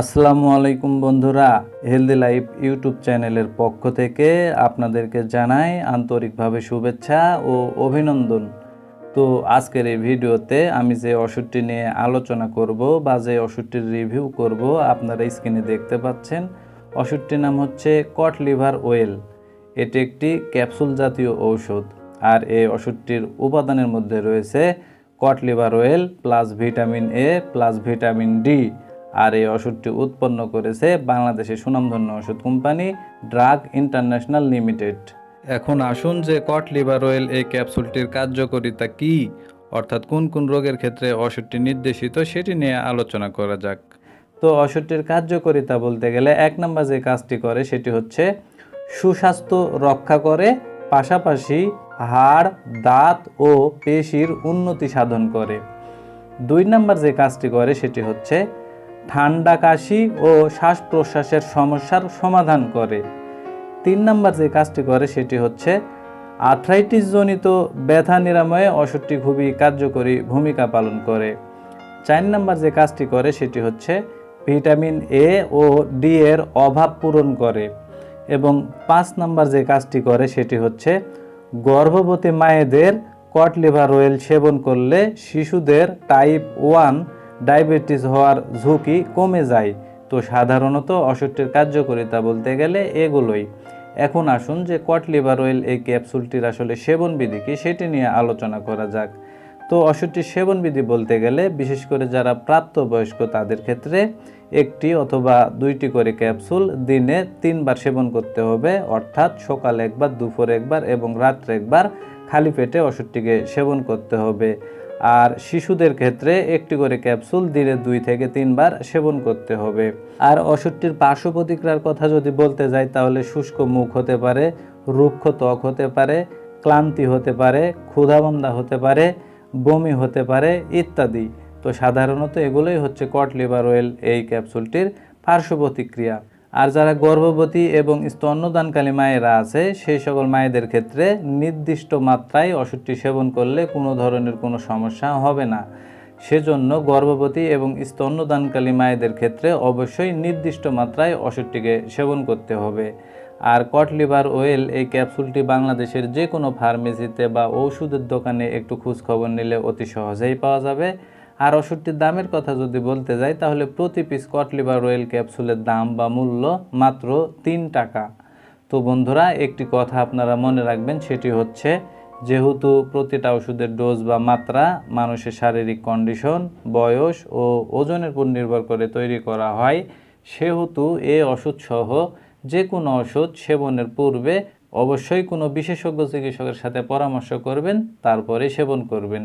আসসালামু আলাইকুম বন্ধুরা হেলদি লাইফ ইউটিউব চ্যানেলের পক্ষ থেকে আপনাদেরকে জানাই আন্তরিকভাবে শুভেচ্ছা ও অভিনন্দন। তো আজকের এই ভিডিওতে আমি যে ওষুধটি নিয়ে আলোচনা করব বা যে ওষুধটির রিভিউ করব, আপনারা স্ক্রিনে দেখতে পাচ্ছেন। ওষুধটির নাম হচ্ছে কট লিভার ওয়েল এটি একটি ক্যাপসুল জাতীয় ঔষধ। আর এই ওষুধটির উপাদানের মধ্যে রয়েছে cod liver oil plus vitamin A plus vitamin D আর এই ওষুধটি উৎপন্ন করেছে বাংলাদেশের সুনামধন্য ওষুধ কোম্পানি ড্রাগ ইন্টারন্যাশনাল লিমিটেড। এখন আসুন যে কট লিভার অয়েল এই ক্যাপসুলটির কার্যকারিতা কি অর্থাৎ কোন কোন রোগের ক্ষেত্রে ওষুধটি নির্দেশিত সেটি নিয়ে আলোচনা করা যাক। তো ওষুধটির কার্যকারিতা বলতে গেলে এক নম্বর যে কাজটি করে সেটি হচ্ছে সুস্বাস্থ্য রক্ষা করে পাশাপাশি হাড় দাঁত ও পেশির উন্নতি সাধন করে। দুই নম্বর যে কাজটি করে সেটি হচ্ছে ঠান্ডা কাশি ও শ্বাস প্রশ্বাসের সমস্যার সমাধান করে। তিন নম্বর যে কাজটি করে সেটি হচ্ছে আর্থ্রাইটিস জনিত ব্যথা নিরাময়ে ওষুধটি খুবই কার্যকরী ভূমিকা পালন করে। চার নম্বর যে কাজটি করে সেটি হচ্ছে ভিটামিন এ ও ডি এর অভাব পূরণ করে এবং পাঁচ নম্বর যে কাজটি করে সেটি হচ্ছে গর্ভবতী মায়েদের কট লিভার অয়েল সেবন করলে শিশুদের টাইপ ওয়ান ডায়াবেটিস হওয়ার ঝুঁকি কমে যায়। তো সাধারণত ওষুধটির কার্যকারিতা বলতে গেলে এগুলোই। এখন আসুন যে কট লিভার অয়েল এই ক্যাপসুলটির আসলে সেবনবিধি কি সেটি নিয়ে আলোচনা করা যাক। তো ওষুধটির সেবনবিধি বলতে গেলে বিশেষ করে যারা প্রাপ্তবয়স্ক তাদের ক্ষেত্রে একটি অথবা দুইটি করে ক্যাপসুল দিনে তিনবার সেবন করতে হবে, অর্থাৎ সকাল একবার, দুপুরে একবার এবং রাত্রে একবার খালি পেটে ওষুধটিকে সেবন করতে হবে। আর শিশুদের ক্ষেত্রে একটি করে ক্যাপসুল দিনে দুই থেকে তিনবার সেবন করতে হবে। আর ওষুধটির পার্শ্ব প্রতিক্রিয়ার কথা যদি বলতে যাই, তাহলে শুষ্ক মুখ হতে পারে, রুক্ষ ত্বক হতে পারে, ক্লান্তি হতে পারে, ক্ষুধাবন্ধা হতে পারে, বমি হতে পারে ইত্যাদি। তো সাধারণত এগুলোই হচ্ছে কট লিভার অয়েল এই ক্যাপসুলটির পার্শ্ব প্রতিক্রিয়া। আর যারা গর্ভবতী এবং স্তন্যদানকালী মায়েরা আছে, সেই সকল মায়েদের ক্ষেত্রে নির্দিষ্ট মাত্রায় ওষুধটি সেবন করলে কোনো ধরনের কোনো সমস্যা হবে না। সেজন্য গর্ভবতী এবং স্তন্যদানকালী মায়েদের ক্ষেত্রে অবশ্যই নির্দিষ্ট মাত্রায় ওষুধটিকে সেবন করতে হবে। আর কট লিভার ওয়েল এই ক্যাপসুলটি বাংলাদেশের যে কোনো ফার্মেসিতে বা ঔষধের দোকানে একটু খোঁজখবর নিলে অতি সহজেই পাওয়া যাবে। আর ওষুধটির দামের কথা যদি বলতে যাই, তাহলে প্রতি পিস কট লিভার অয়েল ক্যাপসুলের দাম বা মূল্য মাত্র তিন টাকা। তো বন্ধুরা, একটি কথা আপনারা মনে রাখবেন, সেটি হচ্ছে যেহেতু প্রতিটা ওষুধের ডোজ বা মাত্রা মানুষের শারীরিক কন্ডিশন বয়স ও ওজনের উপর নির্ভর করে তৈরি করা হয়, সেহেতু এ ওষুধ সহ যে কোনো ওষুধ সেবনের পূর্বে অবশ্যই কোনো বিশেষজ্ঞ চিকিৎসকের সাথে পরামর্শ করবেন, তারপরে সেবন করবেন।